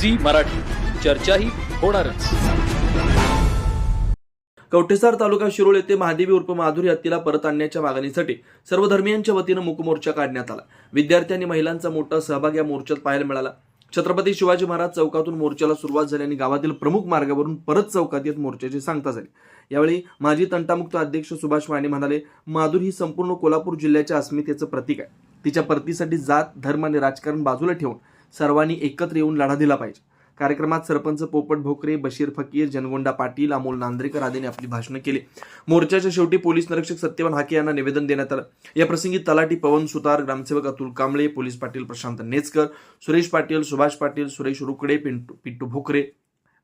Zee Marathi. चर्चाही होणारच. कवठेसार तालुका शिरोळ येथे महादेवी उर्फ माधुरी हत्तीला परत आणण्याच्या मागणीसाठी सर्व धर्मियांच्या वतीनं मूक मोर्चा काढण्यात आला. विद्यार्थी आणि महिलांचा मोठा सहभाग या मोर्चात पाहायला मिळाला. छत्रपती शिवाजी महाराज चौकातून मोर्चाला सुरुवात झाली आणि गावातील प्रमुख मार्गावरून परत चौकात येत मोर्चाची सांगता झाली. यावेळी माजी तंटामुक्त अध्यक्ष सुभाष माने म्हणाले माधुरी ही संपूर्ण कोल्हापूर जिल्ह्याच्या अस्मितेचं प्रतीक आहे. तिच्या परतीसाठी जात धर्म आणि राजकारण बाजूला ठेवून सर्वांनी एकत्र येऊन लढा दिला पाहिजे. कार्यक्रमात सरपंच पोपट भोकरे बशीर फकीर जनगोंडा पाटील अमोल नांद्रेकर आदींनी आपली भाषणं केली. मोर्चाच्या शेवटी पोलीस निरीक्षक सत्यवान हाके यांना निवेदन देण्यात आलं. या प्रसंगी तलाठी पवन सुतार ग्रामसेवक अतुल कांबळे पोलीस पाटील प्रशांत नेचकर सुरेश पाटील सुभाष पाटील सुरेश रुकडे पिंटू पिंटू भोकरे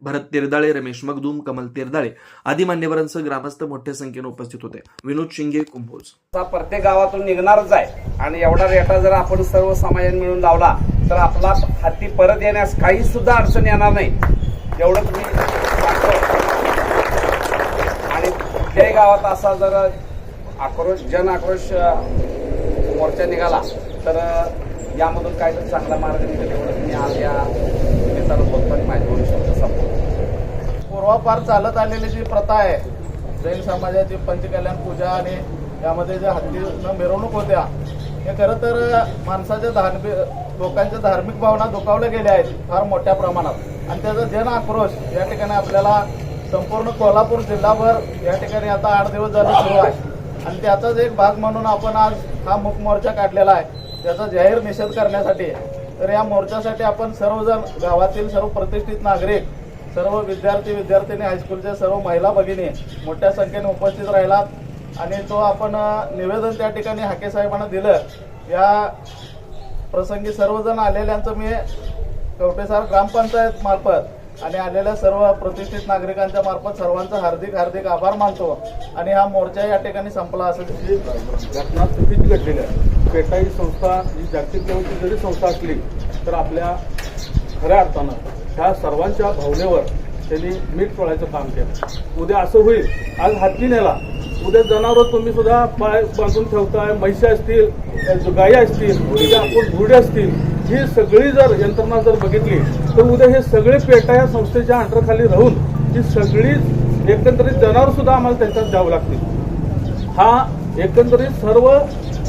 भरत तेरदाळे रमेश मगदूम कमल तेरदाळे आदी मान्यवरांसह ग्रामस्थ मोठ्या संख्येने उपस्थित होते. विनोद शिंगे कुंभोज. प्रत्येक गावातून निघणारच आहे. आणि एवढा रेटा जर आपण सर्व समाजाने मिळून लावला तर आपला हाती परत येण्यास काही सुद्धा अडचण येणार नाही. एवढं तुम्ही आणि कुठल्याही गावात असा जर आक्रोश जन आक्रोश मोर्चा निघाला तर यामधून काहीतरी चांगला मार्ग निघेल एवढं तुम्ही आज या नेत्याला आणि माहिती बोलू शकतो संपूर्ण पूर्वापार चालत आलेली जी प्रथा आहे जैन समाजाची पंचकल्याण पूजा आणि यामध्ये जे हत्तीनं मिरवणूक होत्या हे खरं तर माणसाच्या धार्मिक लोकांच्या धार्मिक भावना दुखावल्या गेल्या आहेत फार मोठ्या प्रमाणात. आणि त्याचा जन आक्रोश या ठिकाणी आपल्याला संपूर्ण कोल्हापूर जिल्हाभर या ठिकाणी आता आठ दिवस झाले सुरू आहे. आणि त्याचाच एक भाग म्हणून आपण आज हा मुखमोर्चा काढलेला आहे. त्याचा जाहीर निषेध करण्यासाठी तर या मोर्चासाठी आपण सर्वजण गावातील सर्व प्रतिष्ठित नागरिक सर्व विद्यार्थी विद्यार्थिनी हायस्कूलच्या सर्व महिला भगिनी मोठ्या संख्येने उपस्थित राहिलात. आणि तो आपण निवेदन त्या ठिकाणी हाके साहेबांना दिलं. या प्रसंगी सर्वजण आलेल्यांचं मी कवटेसार ग्रामपंचायत मार्फत आणि आलेल्या सर्व प्रतिष्ठित नागरिकांच्या मार्फत सर्वांचा हार्दिक हार्दिक आभार मानतो. आणि हा मोर्चा या ठिकाणी संपला असं घटना चुकीची घडलेली आहे. पेटा ही संस्था ही जागतिक लेवलची जरी संस्था असली तर आपल्या खऱ्या अर्थानं ह्या सर्वांच्या भावनेवर त्यांनी मीठ चोळायचं काम केलं. उद्या असं होईल आज हत्ती नेला उद्या जनावर तुम्ही सुद्धा पाय बांधून ठेवताय म्हैशी असतील गायी असतील आपण घोडे असतील ही सगळी जर यंत्रणा जर बघितली तर उद्या हे सगळे पेटा या संस्थेच्या अंडरखाली राहून ही सगळी एकंदरीत जनावर सुद्धा आम्हाला त्यांच्यात द्यावं लागतील. हा एकंदरीत सर्व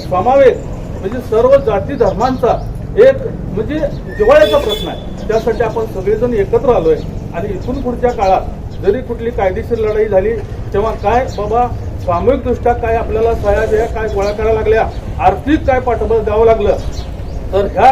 समावेश म्हणजे सर्व जाती धर्मांचा एक म्हणजे जिवाळ्याचा प्रश्न आहे. त्यासाठी आपण सगळेजण एकत्र आलोय. आणि इथून पुढच्या काळात जरी कुठली कायदेशीर लढाई झाली तेव्हा काय बाबा सामूहिकदृष्ट्या काय आपल्याला सह्या बिया काय गोळा करायला लागल्या आर्थिक काय पाठबळ द्यावं लागलं तर ह्या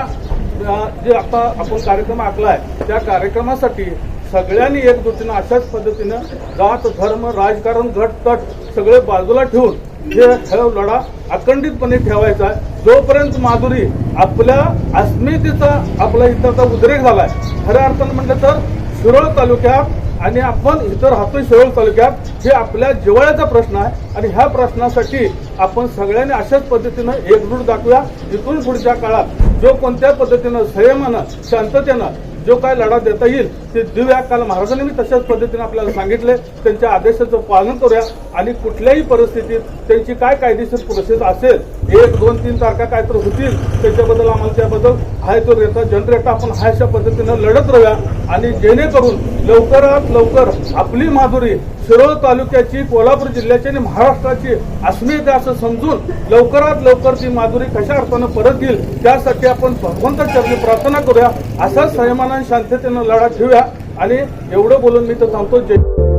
जे आता आपण कार्यक्रम आखलाय त्या कार्यक्रमासाठी सगळ्यांनी एकजुटीनं अशाच पद्धतीनं जात धर्म राजकारण गट तट सगळे बाजूला ठेवून हे हा लढा अखंडितपणे ठेवायचा आहे. जोपर्यंत माधुरी आपल्या अस्मितेचा आपल्या इथं उद्रेक झालाय खऱ्या अर्थानं म्हटलं तर शिरोळ तालुक्यात आणि आपण इतर राहतोय शिरोळ तालुक्यात हे आपल्या जिवाळ्याचा प्रश्न आहे. आणि ह्या प्रश्नासाठी आपण सगळ्यांनी अशाच पद्धतीनं एकजूट दाखवूया. इथून पुढच्या काळात जो कोणत्या पद्धतीनं संयमानं शांततेनं जो काय लढा देता येईल ते देऊया. काल महाराजांनी मी तशाच पद्धतीने आपल्याला सांगितले. त्यांच्या आदेशाचं पालन करूया. आणि कुठल्याही परिस्थितीत त्यांची काय कायदेशीर प्रोसेस असेल एक दोन तीन तारखा काय तर होतील त्याच्याबद्दल आम्हाला त्याबद्दल हाय तो रेता जनरेटा आपण हाय अशा पद्धतीनं लढत राहूया. आणि जेणेकरून लवकरात लवकर आपली माधुरी शिरोळ तालुक्याची कोल्हापूर जिल्ह्याची आणि महाराष्ट्राची अस्मिता असं समजून लवकरात लवकर ती माधुरी कशा अर्थानं परत येईल त्यासाठी आपण भगवंत चरणी प्रार्थना करूया. असा संयमानं शांततेनं लढा ठेवूया आणि एवढं बोलून मी तर सांगतो जय